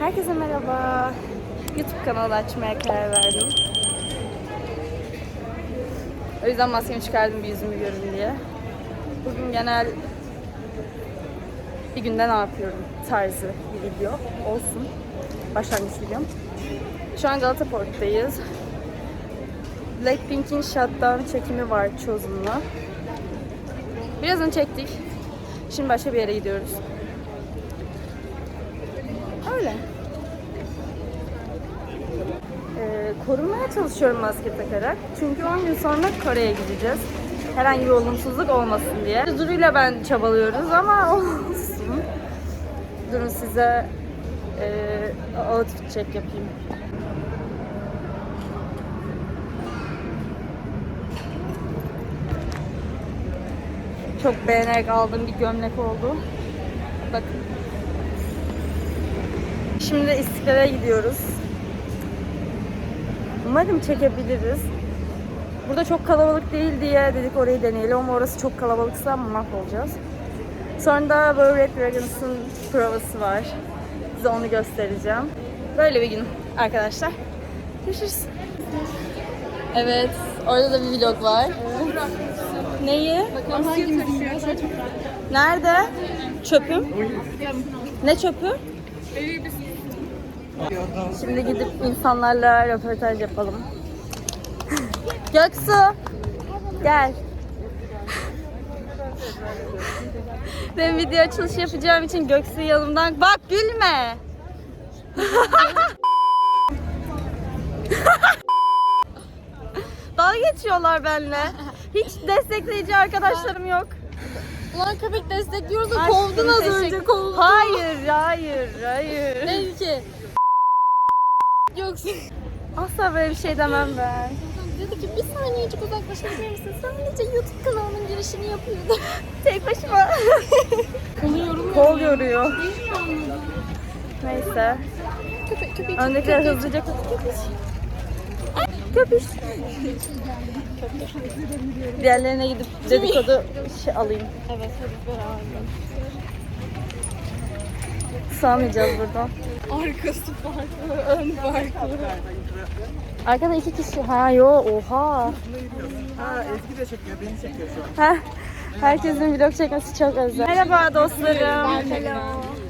Herkese merhaba. YouTube kanalı açmaya karar verdim. O yüzden maskemi çıkardım bir yüzümü görün diye. Bugün genel bir günde ne yapıyorum tarzı bir video olsun. Başlangıç videom. Şu an Galata Port'tayız. Blackpink'in Shutdown çekimi var Chosen'la. Birazını çektik. Şimdi başka bir yere gidiyoruz. Öyle. Ee, korunmaya çalışıyorum maske takarak. Çünkü 10 gün sonra Kore'ye gideceğiz. Herhangi bir olumsuzluk olmasın diye. Duru'yla ben çabalıyoruz ama olsun. Durun size e, outfit check yapayım. Çok beğenerek aldığım bir gömlek oldu. Bakın. Şimdi İstiklal'e gidiyoruz. Umarım çekebiliriz. Burada çok kalabalık değil diye dedik orayı deneyelim ama orası çok kalabalıksa mahvolacağız. Sonra da böyle Red Dragons'ın provası var. Size onu göstereceğim. Böyle bir gün arkadaşlar. Görüşürüz. Evet, orada da bir vlog var. Neyi? Nerede? Çöpüm? Ne çöpü? Şimdi gidip insanlarla röportaj yapalım. Göksu. Gel. Ben video açılışı yapacağım için Göksu yanımdan... Bak gülme. Dalga geçiyorlar benimle. Hiç destekleyici arkadaşlarım yok. Ulan köpek destekliyoruz da kovdun az önce kovdun. Hayır, hayır, hayır. Dedi ki. Yoksa Asla böyle bir şey demem ben. dedi ki bir saniyecik uzaklaşabilir misin? Sadece YouTube kanalının girişini yapıyordu. Tek başıma. Oluyorum. Kol yoruyor. Neyse. Köpek köpek. Öndekiler hızlıca köpüş. Köpüş. Diğerlerine gidip dedikodu şey alayım. Evet hadi beraber. Sığamayacağız buradan. Arkası farklı, ön farklı. Arkada iki kişi. Ha yo oha. Ha Ezgi de çekiyor, beni çekiyor şu an. Heh. Herkesin vlog çekmesi çok özel. Merhaba dostlarım.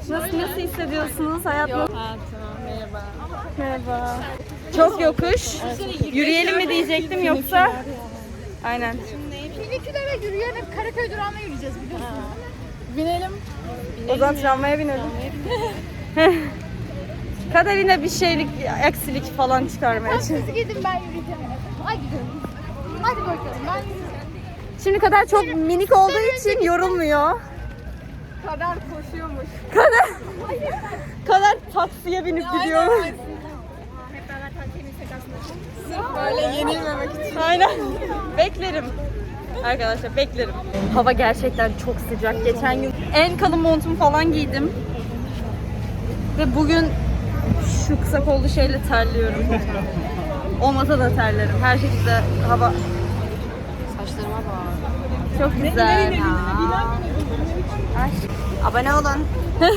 Nasıl nasıl hissediyorsunuz? Hayat nasıl? Ha tamam merhaba. Merhaba. Çok yokuş. Yürüyelim mi diyecektim yoksa? Aynen. Filikülere yürüyerek Karaköy durağına yürüyeceğiz biliyorsun. Binelim. O zaman tramvaya binelim. Kaderine bir şeylik, aksilik falan çıkarmaya çalışıyor. Siz gidin ben yürüyeceğim. Hadi gidelim. Hadi bakalım ben yürüyeceğim. Şimdi kadar çok minik olduğu için yorulmuyor. Kader koşuyormuş. Kader, kadar taksiye binip gidiyor. Hep beraber taksiye binsek aslında. Böyle yenilmemek için. Aynen. Beklerim. Arkadaşlar beklerim. Hava gerçekten çok sıcak. Geçen gün en kalın montumu falan giydim. Ve bugün şu kısa kollu şeyle terliyorum. Olmasa da terlerim. Her şekilde hava Saçlarıma bak. çok güzel. Ay. Abone olun.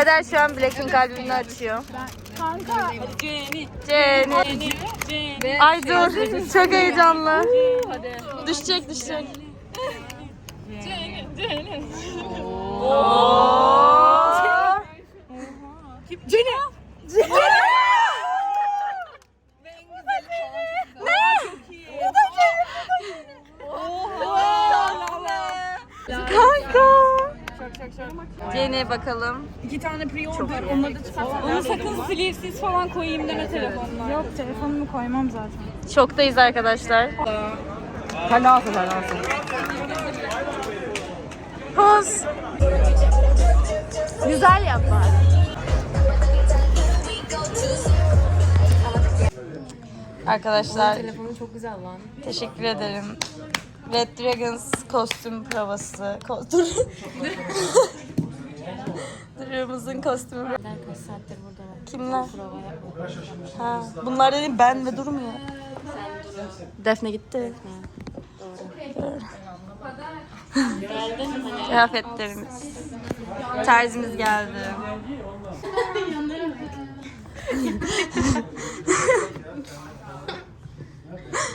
Kader şu an Blackpink albümünü açıyor. kanka. Jenny. Ay dur. Çok heyecanlı. Düşecek düşecek. Oo. Kanka. Jenny'e bakalım. İki tane pre-order onları da çıkartalım. Onu sakın sleevesiz falan koyayım deme telefonla. Yok telefonumu koymam zaten. Şoktayız arkadaşlar. De alsın. Poz. Güzel yap bari. Arkadaşlar Telefonun çok güzel lan. teşekkür ederim. Red Dragons kostüm provası. Ko- Dur. Duru'muzun kostümü. Kaç saattir burada var. Kimler? Ha, bunlar dedim ben ve Duru mu ya? Defne gitti. Kıyafetlerimiz. Terzimiz geldi.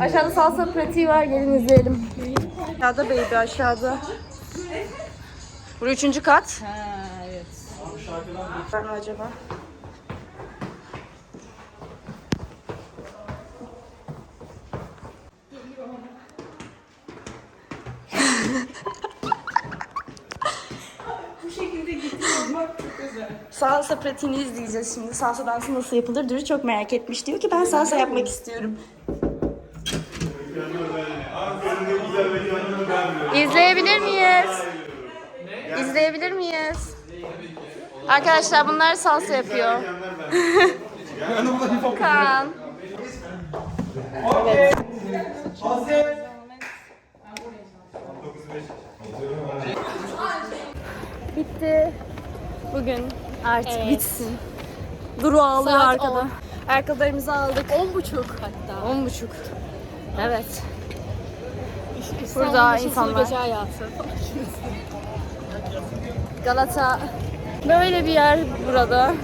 Aşağıda salsa pratiği var. Gelin izleyelim. Aşağıda baby aşağıda. Burası üçüncü kat. Ha evet. Mı acaba? Salsa pratiğini izleyeceğiz şimdi. Salsa dansı nasıl yapılır? Duru çok merak etmiş. Diyor ki ben salsa yapmak istiyorum. İzleyebilir miyiz? İzleyebilir miyiz? Arkadaşlar bunlar salsa yapıyor. Kaan. Bitti. Bugün artık bitsin. Duru ağlıyor Saat arkada. on. Ayakkabılarımızı aldık. On buçuk hatta. On buçuk. Evet. Burada insanlar. Gece hayatı. Galata. Böyle bir yer burada.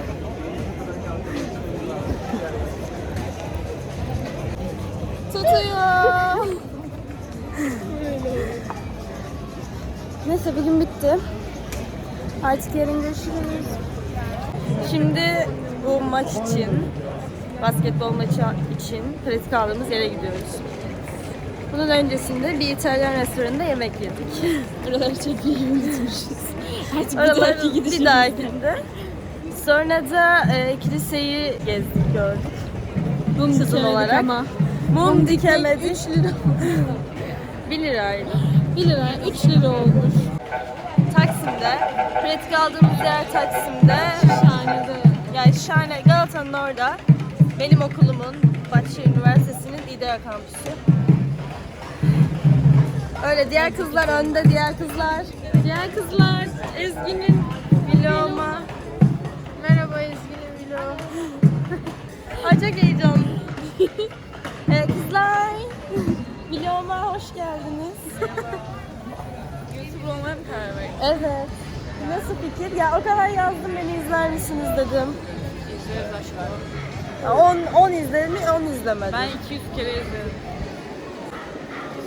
Tutuyor. Neyse bugün bitti. Artık yarın görüşürüz. Şimdi bu maç için, basketbol maçı için pratik aldığımız yere gidiyoruz. Bunun öncesinde bir İtalyan restoranında yemek yedik. Buraları çok iyi unutmuşuz. Artık bir Oraları dahaki bir gidişimizde. dahakinde. Sonra da e, kiliseyi gezdik gördük. Mum Sezon olarak. ama. Mum dikemedik. 3 lira. 1 liraydı. 1 lira, 3 lira olmuş. Taksim'de. Pratik aldığımız yer Taksim'de. Şahane'de. Yani Şahane Galata'nın orada. Benim okulumun Bahçeşehir Üniversitesi'nin İdea kampüsü. Öyle diğer kızlar önde diğer kızlar. Diğer kızlar Ezgi'nin Vloguma. Merhaba Ezgi'nin vlogu. Ay çok heyecanlı. ee, kızlar. Vloguma hoş geldiniz. YouTube olmaya mı karar verdin? Evet. Nasıl fikir? Ya o kadar yazdım beni izler misiniz dedim. İzleriz aşkım. 10 10 izledim, 10 izlemedim. Ben 200 kere izledim.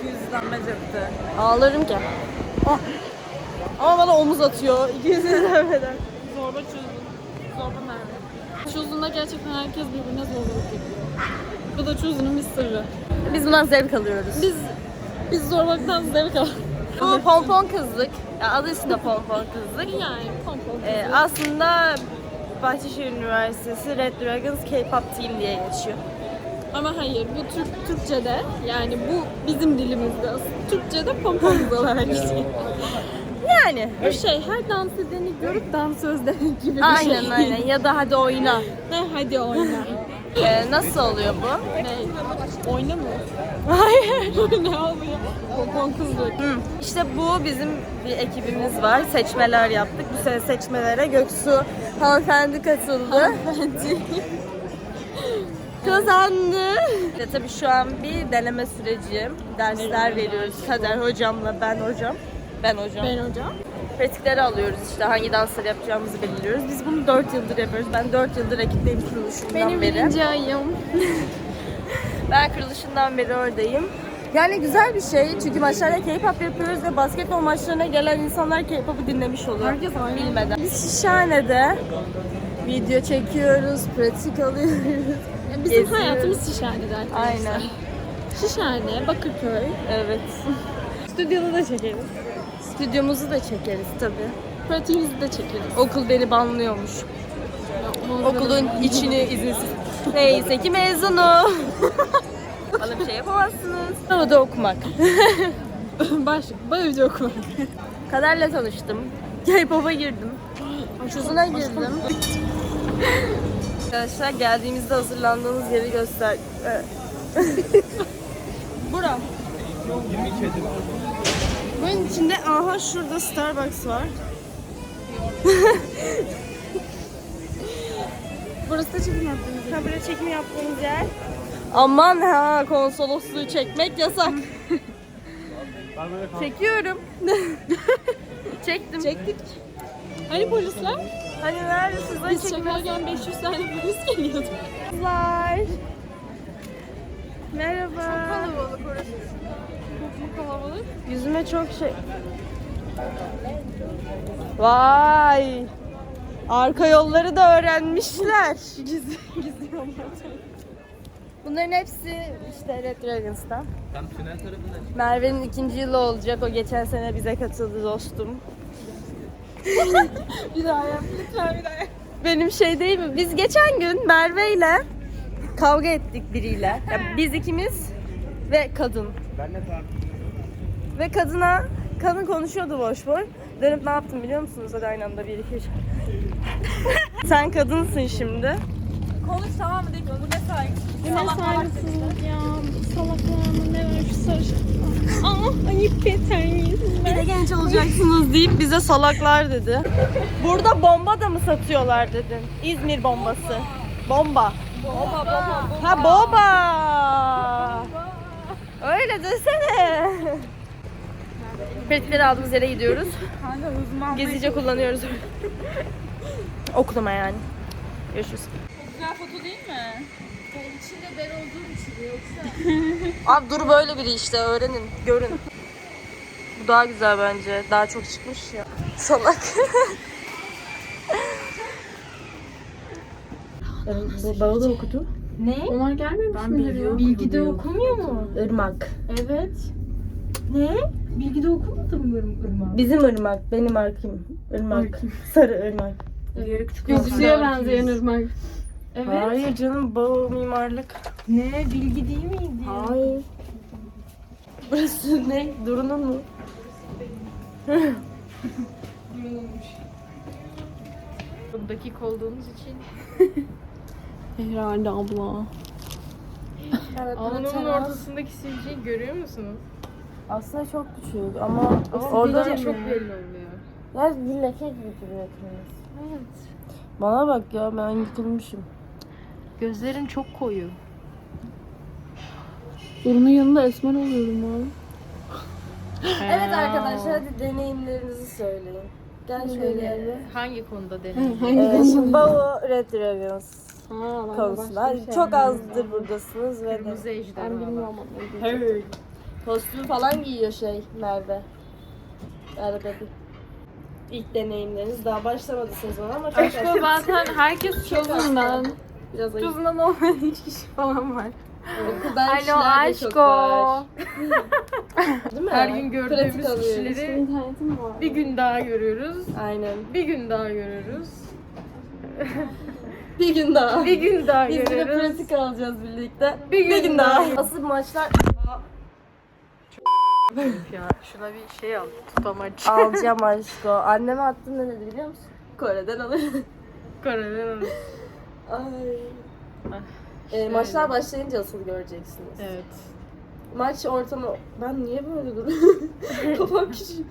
200 izlenme cepte. Ağlarım ki. Ah. Ama bana omuz atıyor. 200 izlemeden. Zorba çözdüm. Zorba nerede? Çözümde gerçekten herkes birbirine zorbalık yapıyor. Bu da çözümün bir sırrı. Biz bundan zevk alıyoruz. Biz biz zorbalıktan zevk alıyoruz. Bu pompon kızlık. Ya adı üstünde pompon kızlık. Yani komplo. Ee, aslında Bahçeşehir Üniversitesi Red Dragons K-pop Team diye geçiyor. Ama hayır bu Türk Türkçe'de yani bu bizim dilimizde aslında. Türkçe'de pompon olarak geçiyor. Yani. Bu şey her dans edeni görüp dansöz demek gibi bir Aynen şey. aynen. Ya da hadi oyna. Ne hadi oyna. Ee, nasıl oluyor bu? ne? Oyna mı? Hayır. ne oluyor? Hı. İşte bu bizim bir ekibimiz var. Seçmeler yaptık. Bu sene seçmelere Göksu hanımefendi katıldı. Kazandı. Ve tabii şu an bir deneme süreci. Dersler veriyoruz. Kader hocamla ben hocam. Ben hocam. Ben hocam. Pratikleri alıyoruz işte hangi dansları yapacağımızı belirliyoruz. Biz bunu 4 yıldır yapıyoruz. Ben 4 yıldır ekipteyim kuruluşundan Benim beri. birinci ayım. Ben kuruluşundan beri oradayım. Yani güzel bir şey çünkü maçlarda K-pop yapıyoruz ve basketbol maçlarına gelen insanlar K-pop'u dinlemiş oluyor. Herkes bilmeden. Biz Şişhane'de video çekiyoruz, pratik alıyoruz. Yani bizim Geziyoruz. hayatımız Şişhane'de arkadaşlar. Aynen. Şişhane, Bakırköy. Evet. Stüdyoda da çekeriz. Stüdyomuzu da çekeriz tabii. Pratiğimizi de çekeriz. Okul beni banlıyormuş. Okulun içini izinsiz. Neyse ki mezunu. Bana bir şey yapamazsınız. O da okumak. Baş, Bayıcı okuma. Kaderle tanıştım. K-pop'a girdim. Ucuzuna girdim. Arkadaşlar geldiğimizde hazırlandığımız yeri göster. Evet. Bura. Bunun içinde aha şurada Starbucks var. Burası da çekim yaptığımız Ha buraya çekim yaptığımız yer. Aman ha konsolosluğu çekmek yasak. Çekiyorum. Çektim. Çektik. Hani polisler? Hani nerede size Biz çekerken 500 tane polis geliyordu. Kızlar. Merhaba. Kalabalık orası. Mu kalabalık? Yüzüme çok şey... Vay. Arka yolları da öğrenmişler. Gizli, gizli Bunların hepsi işte Red Dragons'tan. Tam tünel tarafında. Merve'nin ikinci yılı olacak. O geçen sene bize katıldı dostum. Bir daha yap. Lütfen bir daha yap. Benim şey değil mi? Biz geçen gün Merve ile kavga ettik biriyle. Ya biz ikimiz ve kadın. Ben de takip Ve kadına, kadın konuşuyordu boş boş. Dönüp ne yaptım biliyor musunuz? Hadi aynı anda bir iki üç. Sen kadınsın şimdi. Konuş tamam mı? De ki bu ne saygı? Bu ne saygısızlık ya. Salaklar mı ne var şu sarı. Aa ayıp yeter Bir de genç olacaksınız deyip bize salaklar dedi. Burada bomba da mı satıyorlar dedin? İzmir bombası. Bomba. Bomba, bomba, Ha bomba. Öyle desene. Pratikleri aldığımız yere gidiyoruz. Gezice kullanıyoruz. Okuluma yani. Görüşürüz. Güzel foto değil mi? İçinde ben olduğum için yoksa. Abi dur böyle biri işte öğrenin, görün. Bu daha güzel bence. Daha çok çıkmış ya. Salak. Bu bana da okudu. Ne? Onlar gelmemiş Ben midir bilgi? Bilgide okumuyor mu? Irmak. Evet. Ne? Bilgide okumadı mı Irmak? Bizim ırmak, benim arkım. Irmak. Sarı ırmak. Diğeri küçük Gözlüğe benzeyen ırmak. Evet. Hayır canım, bu mimarlık. Ne? Bilgi değil miydi? Hayır. Burası ne? Durunun mu? Çok dakik olduğunuz için. Herhalde abla. Alnımın ortasındaki sivilceyi görüyor musunuz? Aslında çok küçük ama, Ama orada çok belli oluyor. ya bir leke gibi duruyor kırmızı. Bana bak ya ben yıkılmışım. Gözlerin çok koyu. Bunun yanında esmer oluyorum abi. Evet arkadaşlar hadi deneyimlerinizi söyleyin. Gel şöyle. Hangi konuda denedin? Ee, şimdi Bao Red Dragons konusunda. şey çok azdır buradasınız ve de. Ben bilmiyorum ama. Kostüm falan giyiyor şey Merve. Arada bir. İlk deneyimleriniz daha başlamadı sezon ama çok Aşkım zaten herkes çözümden. biraz ayıp. Çözümden olmayan hiç kişi falan var. Okuldan Alo kişiler de çok aşko. var. Değil mi? Her gün Pratik gördüğümüz alıyoruz. kişileri İnternetim var. bir gün daha görüyoruz. Aynen. Bir gün daha görüyoruz. Bir gün daha. Bir gün daha Biz bir de görüyoruz. pratik alacağız birlikte. Bir gün daha. Asıl maçlar Ya şuna bir şey al. Tutamaç. alacağım aşko. Anneme attım ne dedi biliyor musun? Kore'den alır. Kore'den alın. Ay. Ah, Ee, maçlar başlayınca asıl göreceksiniz. Evet. Maç ortamı... Ben niye böyle duruyorum? Kafam küçük.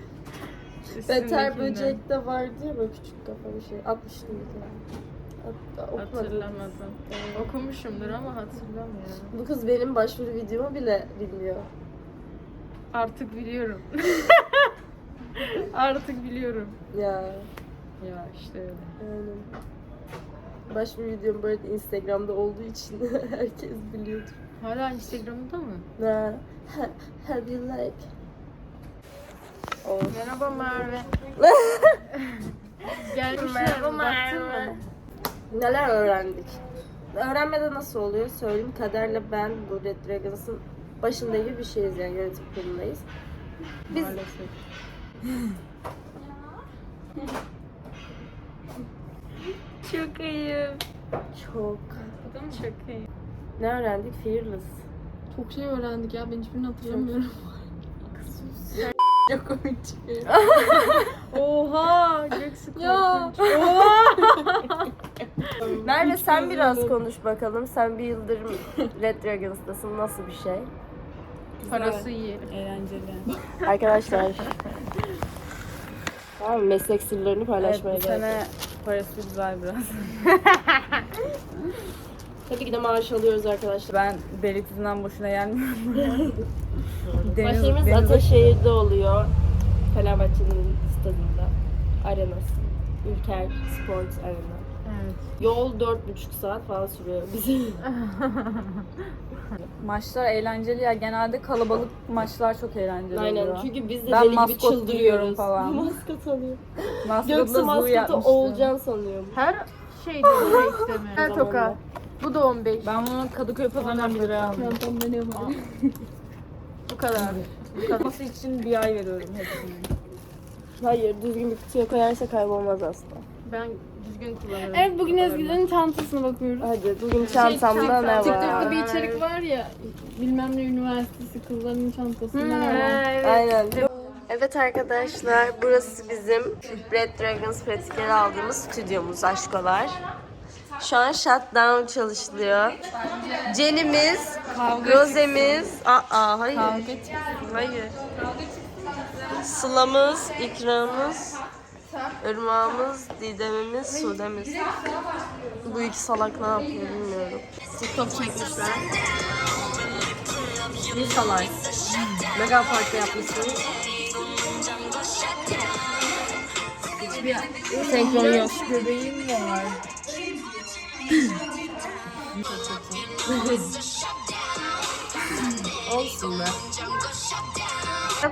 Beter böcek de vardı ya böyle küçük kafa bir şey. Atmıştım bir tane. Hatta. Hatırlamadım. Okumuşumdur ama hatırlamıyorum. Bu kız benim başvuru videomu bile bilmiyor. Artık biliyorum. Artık biliyorum. Ya. Ya işte öyle. Yani. Başvuru videom böyle Instagram'da olduğu için herkes biliyordur. Hala Instagram'da mı? Ha. Have you like? Oh. Merhaba Merve. Gelmişler. Merhaba Merve. Neler öğrendik? Öğrenmede nasıl oluyor? Söyleyeyim. Kaderle ben bu Red Dragons'ın başında gibi bir şeyiz yani yönetim kurulundayız. Biz... Çok iyi. Çok. Çok iyi. Ne öğrendik? Fearless. Çok şey öğrendik ya. Ben hiçbirini hatırlamıyorum. Çok komik çıkıyor. Oha! Göksu Ya. Merve sen biraz konuş bakalım. Sen bir yıldır Red Dragons'tasın. Nasıl bir şey? Parası iyi. Eğlenceli. Arkadaşlar. Tamam meslek sırlarını Evet paylaşmaya bu gerek yok. sene parası güzel biraz. Tabii ki de maaş alıyoruz arkadaşlar. Ben Beylikdüzü'nden boşuna gelmiyorum. Deniz, Başlarımız deniz- Ataşehir'de oluyor. Fenerbahçe'nin stadında. Arenası. Ülker Sports Arena. Evet. Yol dört buçuk saat falan sürüyor bizim. Maçlar eğlenceli ya. Genelde kalabalık maçlar çok eğlenceli Aynen oluyor. çünkü biz de Ben deli gibi maskot giyiyorum çıldırıyoruz. falan. Maskot alıyor. Maskotla Göksu zoo maskotu. Olcan sanıyorum. Her şey de mi? Her toka. Bu da 15. Ben bunu Kadıköy pazarından 1 liraya aldım. Çantamda ne var? Bu kadar. Kalması için bir ay veriyorum hepsini. Hayır düzgün bir kutuya koyarsa kaybolmaz asla. Ben düzgün kullanırım. Evet bugün Ezgi'nin çantasına bakıyoruz. Hadi bugün çantamda ne TikTok'ta var? bir içerik var ya bilmem ne üniversitesi kızların çantasında ne var? Aynen. Evet arkadaşlar burası bizim Red Dragons pratikleri aldığımız stüdyomuz aşkolar. Şu an shutdown çalışılıyor. Jenny'miz, Rose'miz, aa hayır. Hayır. Sıla'mız, İkram'ız, Irmağımız, Didem'imiz, Sude'miz. Bu iki salak ne yapıyor bilmiyorum. TikTok çekmişler. Bir salak. Mega farklı yapmışsınız. Hiçbir senkron yok. Göbeğim var. Olsun be.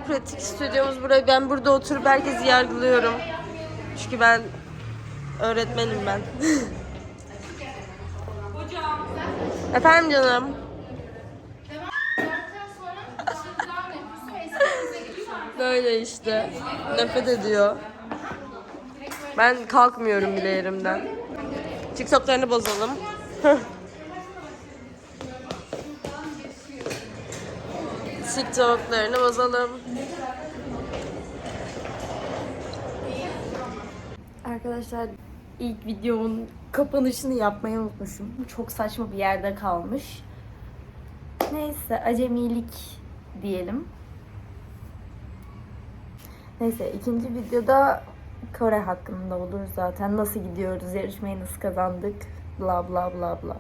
Pratik stüdyomuz buraya. Ben burada oturup herkesi yargılıyorum. Çünkü ben öğretmenim ben. Efendim canım. Böyle işte. Nefret ediyor. Ben kalkmıyorum bile yerimden. TikTok'larını bozalım. TikTok'larını bozalım. Arkadaşlar ilk videomun kapanışını yapmayı unutmuşum. Çok saçma bir yerde kalmış. Neyse acemilik diyelim. Neyse ikinci videoda Kore hakkında olur zaten. Nasıl gidiyoruz, yarışmayı nasıl kazandık, bla bla bla bla.